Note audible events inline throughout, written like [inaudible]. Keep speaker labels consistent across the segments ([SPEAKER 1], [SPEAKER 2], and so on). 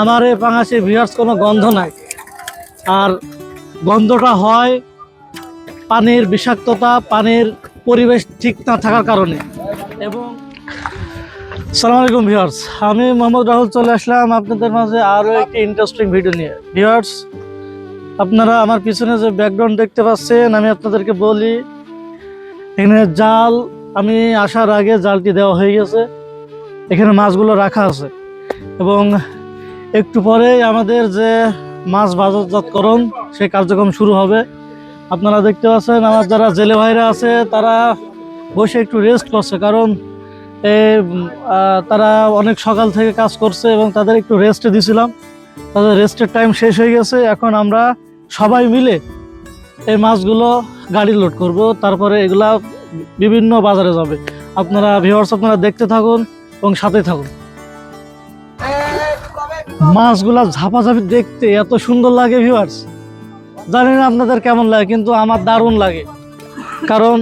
[SPEAKER 1] আমার এই পাঙাশে ভিউয়ার্স কোনো গন্ধ নাই। আর গন্ধটা হয় পানির বিষাক্ততা, পানির পরিবেশ ঠিক না থাকার কারণে। এবং সালাম আলাইকুম ভিউয়ার্স আমি মোহাম্মদ রাহুল চলে আসলাম আপনাদের মাঝে আরও একটি ইন্টারেস্টিং ভিডিও নিয়ে। ভিউয়ার্স আপনারা আমার পিছনে যে ব্যাকগ্রাউন্ড দেখতে পাচ্ছেন, আমি আপনাদেরকে বলি, এখানে জাল, আমি আসার আগে জালটি দেওয়া হয়ে গেছে। এখানে মাছগুলো রাখা আছে। এবং একটু পরেই আমাদের যে মাছ বাজারজাতকরণ সেই কার্যক্রম শুরু হবে। আপনারা দেখতে পাচ্ছেন, আমার যারা জেলে ভাইরা আছে, তারা বসে একটু রেস্ট করছে, কারণ তারা অনেক সকাল থেকে কাজ করছে এবং তাদের একটু রেস্টে দিছিলাম। তাদের রেস্টের টাইম শেষ হয়ে গেছে। এখন আমরা সবাই মিলে এই মাছগুলো গাড়ি লোড করব। তারপরে এগুলা বিভিন্ন বাজারে যাবে। আপনারা ভিউয়ার্স আপনারা দেখতে থাকুন এবং সাথে থাকুন। মাছগুলা ঝাপাঝাপি দেখতে এত সুন্দর লাগে ভিউয়ার্স জানি না আপনাদের কেমন লাগে, কিন্তু আমার দারুণ লাগে। কারণ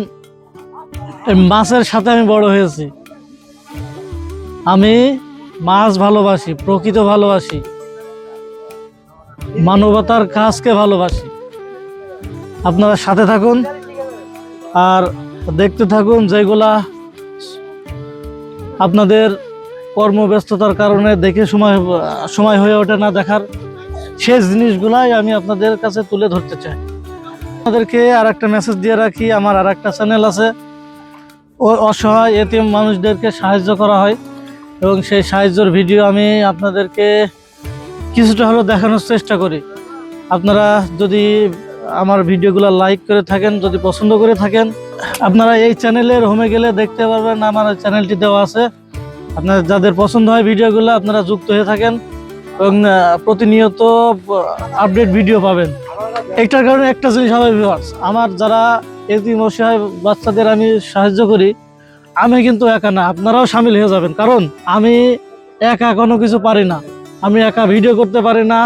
[SPEAKER 1] মাছের সাথে আমি বড় হয়েছি। আমি মাছ ভালোবাসি, প্রকৃত ভালোবাসি। মানবতার কাজকে ভালোবাসি। আপনারা সাথে থাকুন, আর দেখতে থাকুন যেগুলা আপনাদের কর্মব্যস্ততার কারণে দেখে সময় সময় হয়ে ওঠে না দেখার। সেই জিনিসগুলাই আমি আপনাদের কাছে তুলে ধরতে চাই। আপনাদেরকে আর একটা মেসেজ দিয়ে রাখি, আমার আর একটা চ্যানেল আছে। ও, অসহায় এতিম মানুষদেরকে সাহায্য করা হয়। এবং সেই সাহায্যের ভিডিও আমি আপনাদেরকে কিছুটা হলেও দেখানোর চেষ্টা করি। আপনারা যদি আমার ভিডিওগুলো লাইক করে থাকেন, যদি পছন্দ করে থাকেন, আপনারা এই চ্যানেলের হোমে গেলে দেখতে পারবেন, আমার চ্যানেলটি দেওয়া আছে। আপনার যাদের পছন্দ হয় ভিডিওগুলো আপনারা যুক্ত হয়ে থাকেন এবং প্রতিনিয়ত আপডেট ভিডিও পাবেন। একটার কারণে একটা জিনিস হবে viewers, আমার যারা এতিম অসহায় বাচ্চাদের আমি সাহায্য করি আমি কিন্তু একা না আপনারাও সামিল হয়ে যাবেন। কারণ আমি একা কোনো কিছু পারি না আমি একা ভিডিও করতে পারি না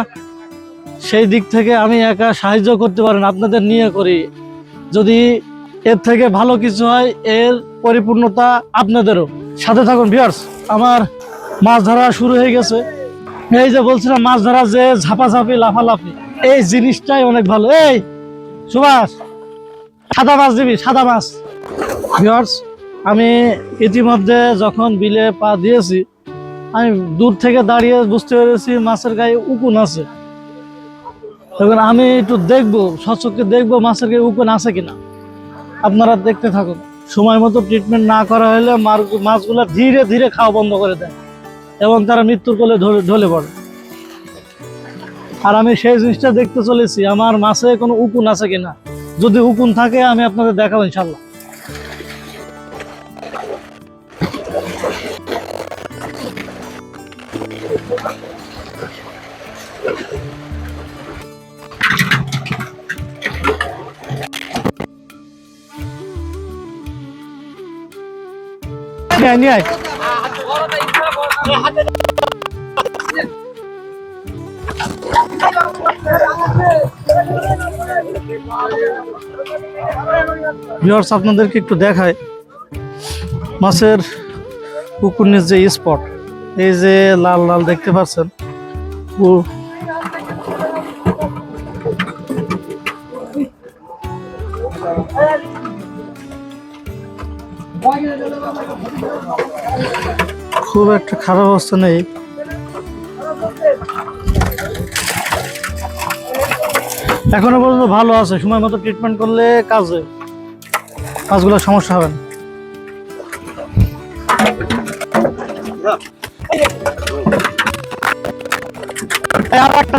[SPEAKER 1] সেই দিক থেকে আমি একা সাহায্য করতে পারি না আপনাদের নিয়ে করি। যদি এর থেকে ভালো কিছু হয়, এর পরিপূর্ণতা আপনাদেরও। সাথে থাকুন ভিউয়ার্স আমার মাছ ধরা শুরু হয়ে গেছে। এই যে বলছিলাম, মাছ ধরা যে ঝাপাঝাপি, লাফালাফি, এই জিনিসটাই অনেক ভালো। এই, সুভাষ, সাদা মাছ দিবি, সাদা মাছ। ভিউয়ার্স আমি ইতিমধ্যে যখন বিলে পা দিয়েছি, আমি দূর থেকে দাঁড়িয়ে বুঝতে পেরেছি মাছের গায়ে উকুন আছে। তখন আমি একটু দেখব সচক্ষে দেখব মাছের গায়ে উকুন আছে কিনা। আপনারা দেখতে থাকুন। সময় মতো ট্রিটমেন্ট না করা হলে মাছগুলো ধীরে ধীরে খাওয়া বন্ধ করে দেয় এবং তারা মৃত্যুর কোলে ঢলে পড়ে। আর আমি সেই জিনিসটা দেখতে চলেছি, আমার মাছে কোনো উকুন আছে কিনা? যদি উকুন থাকে, আমি আপনাদের দেখাবো ইনশাল্লাহ আয়, নিয়ে আপনাদেরকে একটু দেখায় মাছের পুকুরের যে স্পট এই যে লাল লাল দেখতে পাচ্ছেন খুব একটা খারাপ অবস্থা নেই। এখনও পর্যন্ত ভালো আছে, সময় মতো ট্রিটমেন্ট করলে কাজে কাজগুলো সমস্যা হবে না। আর একটা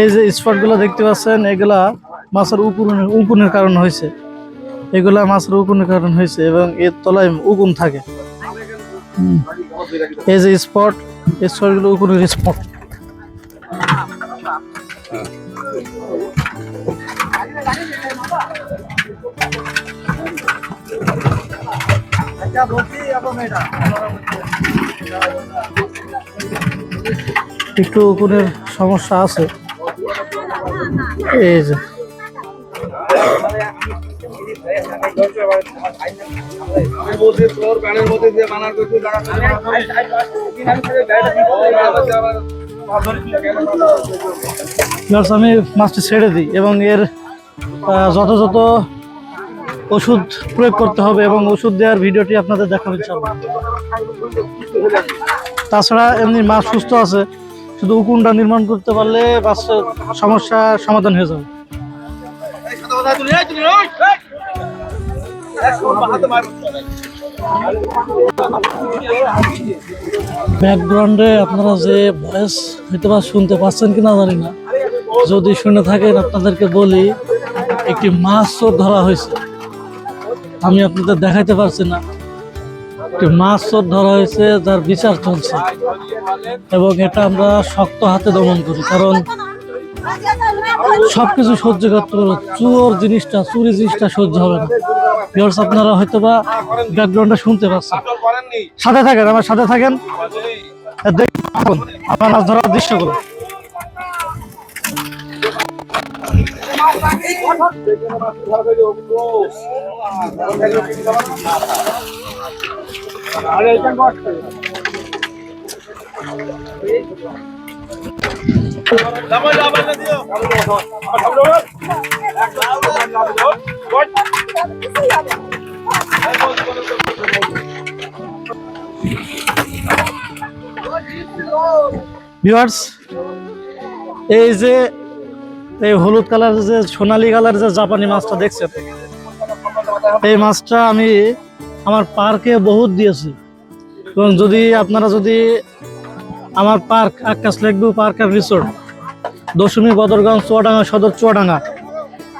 [SPEAKER 1] এই যে স্পটগুলো দেখতে পাচ্ছেন, এগুলা মাছের উপুনের উকুনের কারণ হয়েছে। এগুলা মাছের উকুনের কারণ হয়েছে এবং এর তলায় উকুন থাকে। এই যে স্পট, এই স্পটগুলো উকুনের স্পট। একটু উকুনের সমস্যা আছে। এই যে। আমি মাছটি ছেড়ে দিই এবং এর যথাযথ ওষুধ প্রয়োগ করতে হবে এবং ওষুধ দেওয়ার ভিডিওটি আপনাদের দেখাবো ইনশাআল্লাহ। তাছাড়া এমনি মাছ সুস্থ আছে। শুধু উকুনটা নির্মাণ করতে পারলে সমস্যা সমাধান হয়ে যাবে। ব্যাকগ্রাউন্ডে আপনারা যে ভয়েস হয়তো বা শুনতে পাচ্ছেন কিনা জানি না। যদি শুনে থাকেন, আপনাদেরকে বলি, একটি মাছ ধরা হয়েছে। আমি আপনাদের দেখাইতে পারছি না। মাছ চোর ধরা হয়েছে যার বিচার চলছে। এবং এটা আমরা শক্ত হাতে দমন করি, কারণ সবকিছু সহ্য করতে পারব চোর জিনিসটা, চুরি জিনিসটা সহ্য হবে না। আপনারা হয়তো বা ব্যাকগ্রাউন্ডটা শুনতে পাচ্ছেন। সাথে থাকেন, আমার সাথে থাকেন। দেখুন আমার মাছ ধরার দৃশ্যগুলো। ভিউয়ার্স এই যে, এই হলুদ কালার যে সোনালি কালার যে জাপানি মাছটা দেখছেন, এই মাছটা আমি আমার পার্কে বহুত দিয়েছি। এবং যদি আপনারা যদি আমার park Akash lakeview park and resort Dashami Badarganj, Chuadanga, Sadar Chuadanga,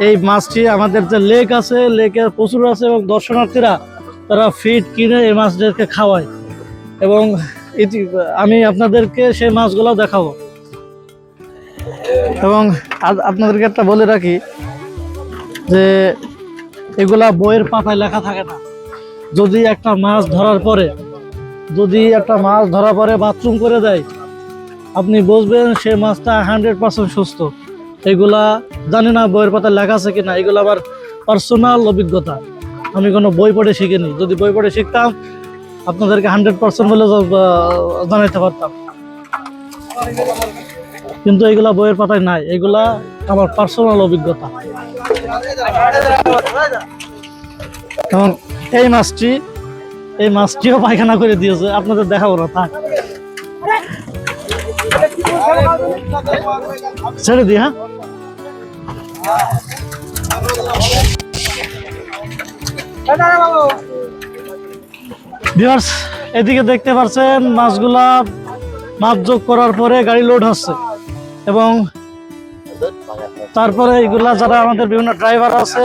[SPEAKER 1] এই মাছটি আমাদের যে লেক আছে লেকের প্রচুর আছে এবং দর্শনার্থীরা তারা ফিড কিনে এই মাছদেরকে খাওয়ায়। এবং ইতি- আমি আপনাদেরকে সেই মাছগুলো দেখাবো। এবং আপনাদেরকে একটা বলে রাখি যে এগুলা বইয়ের পাতায় লেখা থাকে না। যদি একটা মাছ ধরার পরে যদি একটা মাছ ধরার পরে বাথরুম করে দেয় আপনি বুঝবেন সে মাছটা হান্ড্রেড পার্সেন্ট সুস্থ। এগুলা জানি না বইয়ের পাতায় লেখা আছে কিনা এগুলো আমার পার্সোনাল অভিজ্ঞতা। আমি কোনো বই পড়ে শিখিনি। যদি বই পড়ে শিখতাম আপনাদেরকে হান্ড্রেড পার্সেন্ট বলে জ- জানাইতে পারতাম। কিন্তু এগুলা বইয়ের পাতায় নাই। এগুলা আমার পার্সোনাল অভিজ্ঞতা। এবং এই মাছটি, এই মাছটিও পায়খানা করে দিয়েছে। আপনাদের দেখাবো না, থাক। ছেড়ে দিই হ্যাঁ? এদিকে দেখতে পাচ্ছেন মাছগুলা মাপ যোগ করার পরে গাড়ি লোড হচ্ছে। এবং তারপরে এগুলা যারা আমাদের বিভিন্ন ড্রাইভার আছে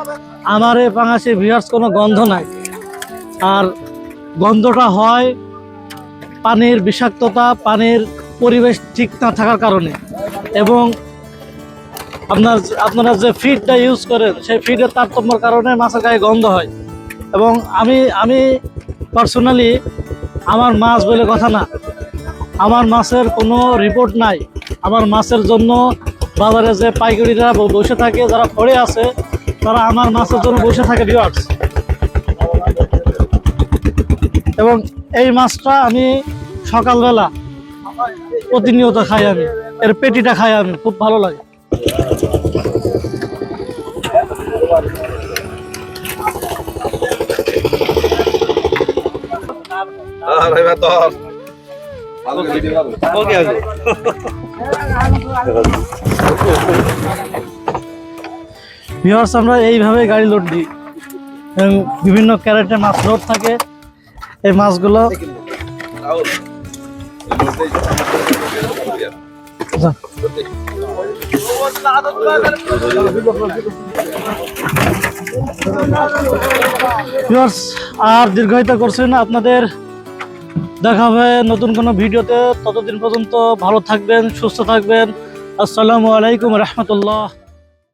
[SPEAKER 1] আমার এই পাঙাশে ভিউয়ার্স কোনো গন্ধ নাই। আর গন্ধটা হয় পানির বিষাক্ততা, পানির পরিবেশ ঠিক না থাকার কারণে। এবং আপনার আপনারা যে ফিডটা ইউজ করেন, সেই ফিডের তারতম্যর কারণে মাছের গায়ে গন্ধ হয়। এবং আমি আমি পার্সোনালি আমার মাছ বলে কথা না। আমার মাছের কোনো রিপোর্ট নাই। আমার মাছের জন্য বাজারে যে পাইকারিরা বসে থাকে, যারা পড়ে আছে তারা আমার মাছের জন্য বসে থাকে ভিউয়ার্স এবং এই মাছটা আমি সকালবেলা প্রতিনিয়ত খাই আমি। এর পেটিটা খাই আমি খুব ভালো লাগে। [laughs] ভিউয়ার্স আমরা এইভাবে গাড়ি লোড দিই। এবং বিভিন্ন ক্যারেটে মাছ লোড থাকে। এই মাছগুলো আর দীর্ঘায়িত করছি না। আপনাদের দেখা হবে নতুন কোনো ভিডিওতে। ততদিন পর্যন্ত ভালো থাকবেন, সুস্থ থাকবেন। আসসালামু আলাইকুম রহমতুল্লাহ।